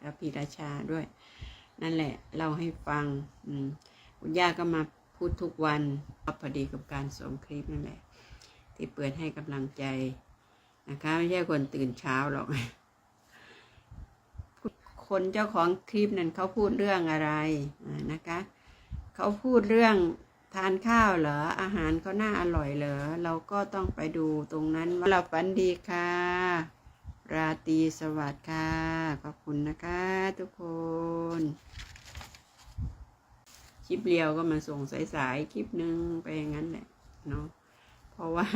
แล้วพีราชาด้วย นั่นแหละเล่าให้ฟังคุณย่าก็มาพูดทุกวันพอดีกับการส่งคลิปนั่นแหละ ที่เปิดให้กำลังใจนะคะไม่ใช่คนตื่นเช้าหรอก คนเจ้าของคลิปนั้นเขาพูดเรื่องอะไรนะคะ เขาพูดเรื่องทานข้าวเหรอ อาหารเขาน่าอร่อยเหรอ เราก็ต้องไปดูตรงนั้นว่าเราฝันดีค่ะ ราตรีสวัสดิ์ค่ะ ขอบคุณนะคะทุกคน คลิปเรียวก็มาส่งสายๆ คลิปหนึ่งไปอย่างนั้นแหละเนาะ เพราะว่า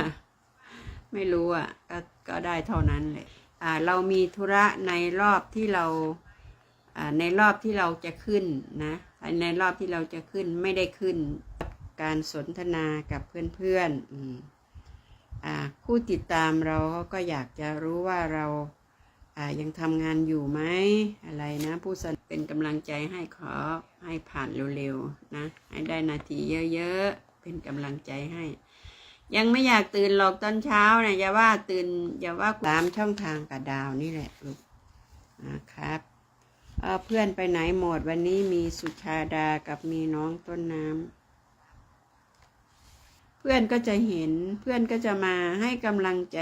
ไม่รู้อะก็ก็ได้เท่านั้นแหละ อ่า เรามีธุระในรอบที่เรา อ่า ในรอบที่เราจะขึ้นนะ ในรอบที่เราจะขึ้นไม่ได้ขึ้นการสนทนากับเพื่อนๆอืมอ่า ผู้ติดตามเราเขาก็อยากจะรู้ว่าเรายังทำงานอยู่ไหมอะไรนะผู้สนเป็นกำลังใจให้ขอให้ผ่านเร็วๆนะให้ได้นาทีเยอะๆเป็นกำลังใจให้ ยังไม่อยากตื่นหรอกตอนเช้านะอย่าว่าตื่นอย่าว่าตามช่องทางกับดาวนี่แหละลูกนะครับเเพื่อนไปไหนหมดวันนี้มีสุชาดากับมีน้องต้นน้ำ เพื่อนก็จะเห็นเพื่อนก็จะมาให้กำลังใจ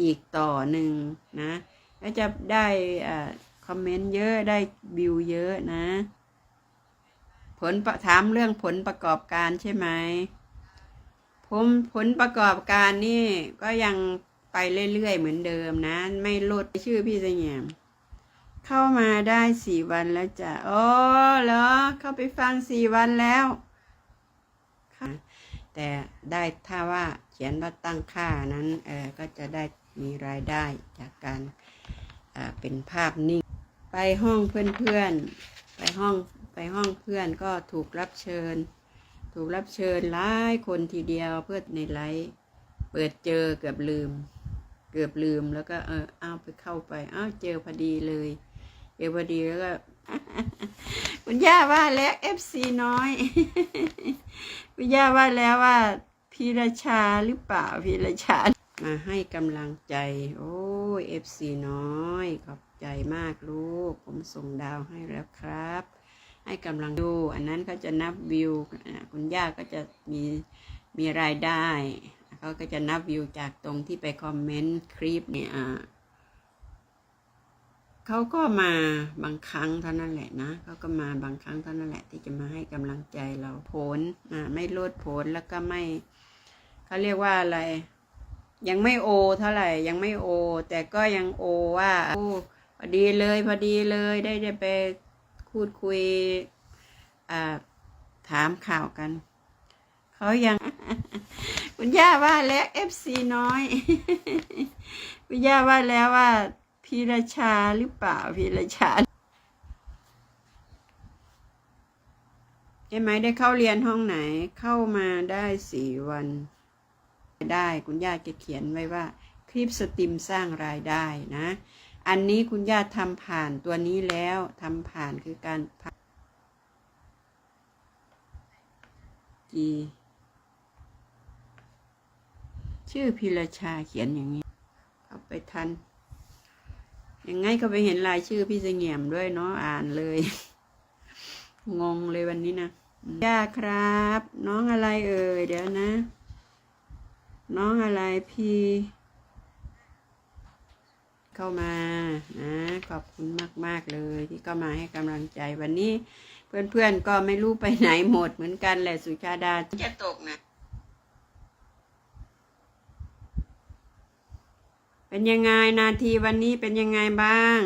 อีกต่อหนึ่งนะก็จะได้อ่าคอมเมนต์เยอะได้วิวเยอะนะ ผลถามเรื่องผลประกอบการใช่ไหมผมผลประกอบการนี่ก็ยังไปเรื่อยๆ เหมือนเดิมนะ ไม่ลดชื่อพี่เสงี่ยมเข้ามาได้สี่วันแล้วจ้ะโอ้เหรอเข้าไปฟังสี่วันแล้วค่ะ แต่ได้ถ้าว่าเขียนว่าตั้งค่านั้นเออก็จะได้มีรายได้จากการเป็นภาพนิ่ง ไปห้องเพื่อนๆ ไปห้องไปห้องเพื่อนก็ถูกรับเชิญ ถูกรับเชิญหลายคนทีเดียวเพื่อในไลฟ์เปิดเจอเกือบลืม เกือบลืมแล้วก็เออเอาไปเข้าไปอ้าวเจอพอดีเลยเจอพอดีแล้วก็ คุณย่าว่าแล้วเอฟซีน้อย คุณย่าว่าแล้วว่าพีรชาหรือเปล่าพีรชา มาให้กำลังใจ โอ้ยเอฟซีน้อย ขอบใจมากลูก ผมส่งดาวให้แล้วครับ ให้กำลังดู อันนั้นเขาจะนับวิว คุณย่าก็จะมีมีรายได้ เขาก็จะนับวิวจากตรงที่ไปคอมเมนต์คลิปเนี่ย เขาก็มาบางครั้งเท่านั้นแหละนะเขาก็มาบางครั้งเท่านั้นแหละ ที่จะมาให้กำลังใจเราผลอ่าไม่ลดผลแล้วก็ไม่เขาเรียกว่าอะไร ยังไม่โอ เท่าไหร่ยังไม่โอ แต่ก็ยังโอว่าโอ้พอดีเลยพอดีเลยได้ได้ไปพูดคุยอ่าถามข่าวกันเขายังคุณย่าว่าแล้วเอฟซีน้อยคุณย่าว่าแล้วว่า พีราชาหรือเปล่าพีราชาใช่ไหมได้เข้าเรียนห้องไหนเข้ามาได้สี่วัน ได้คุณย่าจะเขียนไว้ว่า คลิปสตรีมสร้างรายได้นะ อันนี้คุณย่าทำผ่านตัวนี้แล้วทำผ่านคือการผ่านจีชื่อพิรชาเขียนอย่างนี้ เอาไปทัน ยังไงก็ไปเห็นรายชื่อพี่เสงี่ยมด้วยเนาะอ่านเลย งงเลยวันนี้นะย่าครับ น้องอะไรเอ่ยเดี๋ยวนะ น้องอะไรพี่ เข้ามานะขอบคุณมาก ๆ เลยที่ก็มาให้กำลังใจวันนี้ เพื่อนๆก็ไม่รู้ไปไหนหมดเหมือนกันแหละสุชาดาจะตกนะ เป็นยังไงนาทีวันนี้เป็นยังไงบ้าง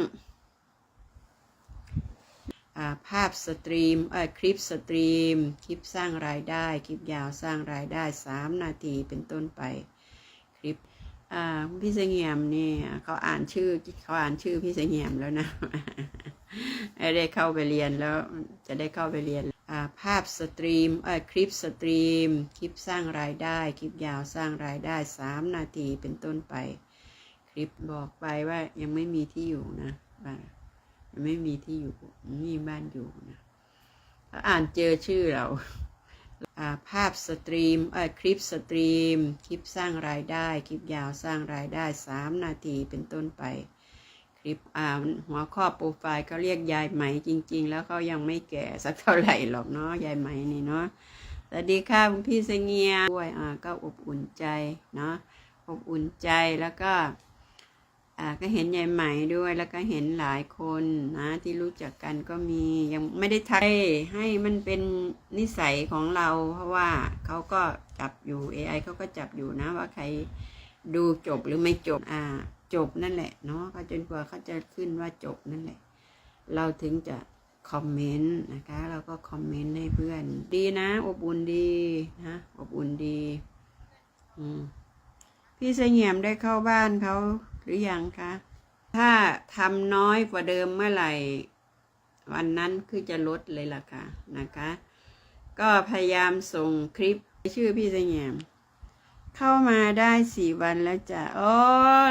าภาพสตรีมเออคลิปสตรีม คลิปสร้างรายได้ คลิปยาวสร้างรายได้สามนาทีเป็นต้นไป คลิปพี่เสงี่ยมนี่เขาอ่านชื่อเขาอ่านชื่อพี่เสงี่ยมแล้วนะได้เข้าไปเรียนแล้วจะได้เข้าไปเรียนาภาพสตรีมเออคลิปสตรีม คลิปสร้างรายได้ คลิปยาวสร้างรายได้สามนาทีเป็นต้นไป คลิปบอกไปว่ายังไม่มีที่อยู่นะว่ายังไม่มีที่อยู่ไม่มีบ้านอยู่นะถ้าอ่านเจอชื่อเราภาพสตรีมคลิปสตรีม คลิปสร้างรายได้ คลิปยาวสร้างรายได้สามนาทีเป็นต้นไป คลิปอ่าหัวข้อโปรไฟล์เขาเรียกยายไหมจริง ๆ แล้วเขายังไม่แก่สักเท่าไหร่หรอกเนาะยายไหมนี่เนาะสวัสดีค่ะคุณพี่เสงียด้วยอ่าก็อบอุ่นใจเนาะอบอุ่นใจแล้วก็ ก็เห็นยายไหม่ด้วยแล้วก็เห็นหลายคนนะที่รู้จักกันก็มียังไม่ได้ทักให้มันเป็นนิสัยของเรา เพราะว่าเขาก็จับอยู่ AI เขาก็จับอยู่นะว่าใครดูจบหรือไม่จบอ่าจบนั่นแหละเนาะก็จนกว่าเขาจะขึ้นว่าจบนั่นแหละ เราถึงจะคอมเมนต์นะคะ เราก็คอมเมนต์ให้เพื่อน ดีนะ อบอุ่นดีนะอบอุ่นดี อืมพี่เสงี่ยมได้เข้าบ้านเขา หรือยังคะ ถ้าทำน้อยกว่าเดิมเมื่อไหร่ วันนั้นคือจะลดเลยล่ะค่ะนะคะ ก็พยายามส่งคลิปชื่อพี่เสงี่ยม เข้ามาได้สี่วันแล้วจ้ะโอ้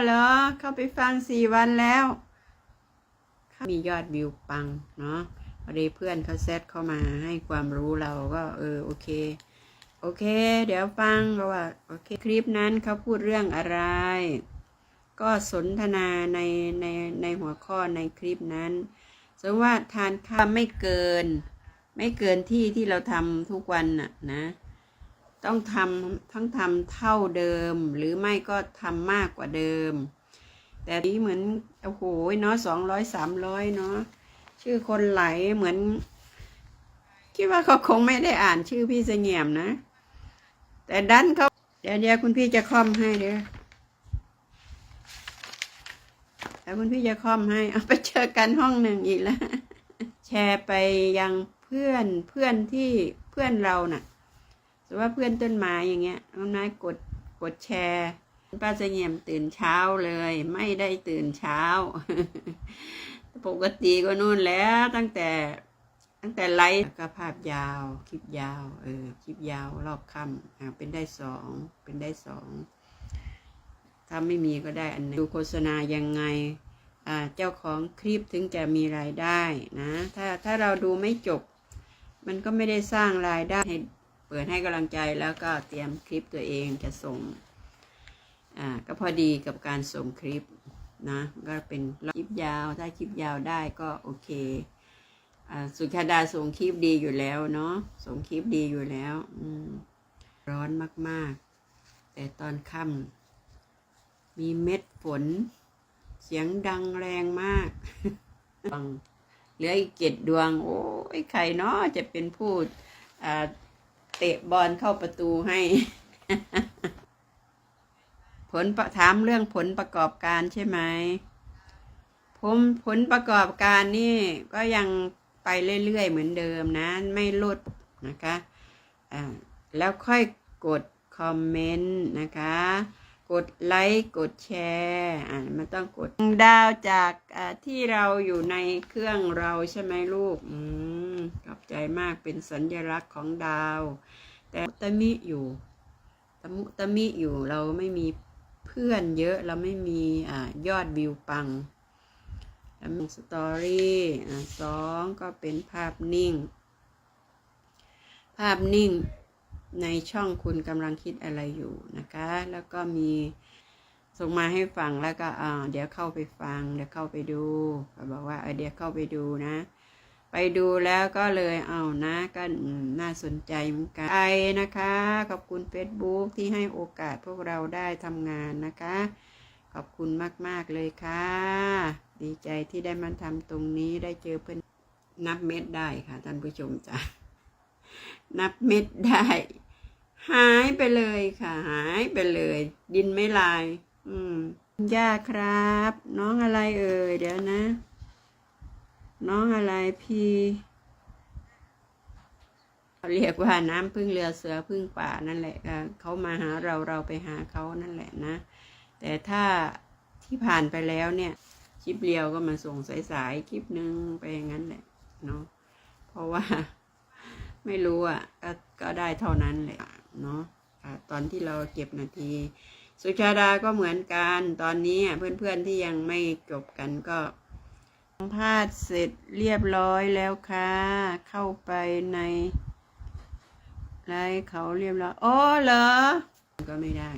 เหรอ เข้าไปฟังสี่วันแล้ว มียอดวิวปังเนาะพอดีเพื่อนเขาแซดเข้ามาให้ความรู้เราก็เออโอเคโอเค เดี๋ยวฟังก็ว่า โอเค คลิปนั้นเขาพูดเรื่องอะไร ก็สนทนาในในในหัวข้อในคลิปนั้นสมมติว่าทานข้าวไม่เกิน ไม่เกินที่ที่เราทำทุกวันน่ะนะ ต้องทำทั้งทำเท่าเดิม หรือไม่ก็ทำมากกว่าเดิม แต่นี้เหมือนโอ้โหเนาะสองร้อยสามร้อยเนาะชื่อคนไหลเหมือน คิดว่าเขาคงไม่ได้อ่านชื่อพี่เสงี่ยมนะ แต่ดันเขาเดี๋ยวเดี๋ยวคุณพี่จะคอมให้เดี๋ยว แล้วคุณพี่จะคอมให้เอาไปเจอกันห้องหนึ่งอีกแล้ว แชร์ไปยังเพื่อนเพื่อนที่เพื่อนเราน่ะสมมติว่าเพื่อนต้นไม้อย่างเงี้ยต้นไม้กดกดแชร์ป้าเงียมตื่นเช้าเลย ไม่ได้ตื่นเช้า ปกติก็นู่นแล้วตั้งแต่ตั้งแต่ไลฟ์ก็ภาพยาว คลิปยาว เออ คลิปยาวรอบค่ำอ่าเป็นได้สอง เป็นได้สอง ถ้าไม่มีก็ได้อันนึงดูโฆษณายังไงเจ้าของคลิปถึงจะมีรายได้นะ ถ้าถ้าเราดูไม่จบ มันก็ไม่ได้สร้างรายได้ให้เปิดให้กำลังใจแล้วก็เตรียมคลิปตัวเองจะส่งอ่าก็พอดีกับการส่งคลิปนะก็เป็นคลิปยาวถ้าคลิปยาวได้ก็โอเคอ่าสุชาดาส่งคลิปดีอยู่แล้วเนาะส่งคลิปดีอยู่แล้วร้อนมากๆ แต่ตอนค่ำ มีเม็ดฝน เสียงดังแรงมากฟังเหลืออีกเจ็ดดวง โอ้ยใครเนาะจะเป็นผู้เตะบอลเข้าประตูให้ ผลถามเรื่องผลประกอบการใช่ไหมผมผลประกอบการนี่ก็ยังไปเรื่อยๆเหมือนเดิมนะ ไม่ลดนะคะอ่าแล้วค่อยกดคอมเมนต์นะคะ กดไลค์กดแชร์อ่ามันต้องกดดาวจากอ่าที่เราอยู่ในเครื่องเราใช่ไหมลูกอืมขอบใจมากเป็นสัญลักษณ์ของดาว แต่ตะมิอยู่ตะมุตะมิอยู่เราไม่มีเพื่อนเยอะเราไม่มีอ่ายอดวิวปังแล้วมีสตอรี่อ่าสองก็เป็นภาพนิ่ง ภาพนิ่ง ในช่องคุณกำลังคิดอะไรอยู่นะคะ แล้วก็มีส่งมาให้ฟังแล้วก็อ่าเดี๋ยวเข้าไปฟัง เดี๋ยวเข้าไปดูก็บอกว่าเออเดี๋ยวเข้าไปดูนะ ไปดูแล้วก็เลยเอานะก็น่าสนใจเหมือนกันไอนะคะขอบคุณ Facebook ที่ให้โอกาสพวกเราได้ทำงานนะคะ ขอบคุณมาก ๆ เลยค่ะ ดีใจที่ได้มาทำตรงนี้ได้เจอเพื่อนนับเม็ดได้ค่ะท่านผู้ชมจ้ะ นับเม็ดได้ หายไปเลยค่ะ หายไปเลย ดินไม่ลาย อืมย่าครับ น้องอะไรเอ่ยเดี๋ยวนะ น้องอะไรพี่เรียกว่าน้ำพึ่งเรือเสือพึ่งป่านั่นแหละเขามาหาเราเราไปหาเขานั่นแหละนะ แต่ถ้าที่ผ่านไปแล้วเนี่ยคลิปเรียวก็มาส่งสายๆคลิปหนึ่งไปอย่างนั้นแหละเนาะเพราะว่า ไม่รู้อะก็ก็ได้เท่านั้นแหละเนาะตอนที่เราเก็บนาที สุชาดาก็เหมือนกันตอนนี้อะเพื่อนๆที่ยังไม่จบกันก็สัมภาษณ์เสร็จเรียบร้อยแล้วค่ะ เข้าไปในไลน์เขาเรียบร้อยอ๋อเหรอ ก็ไม่ได้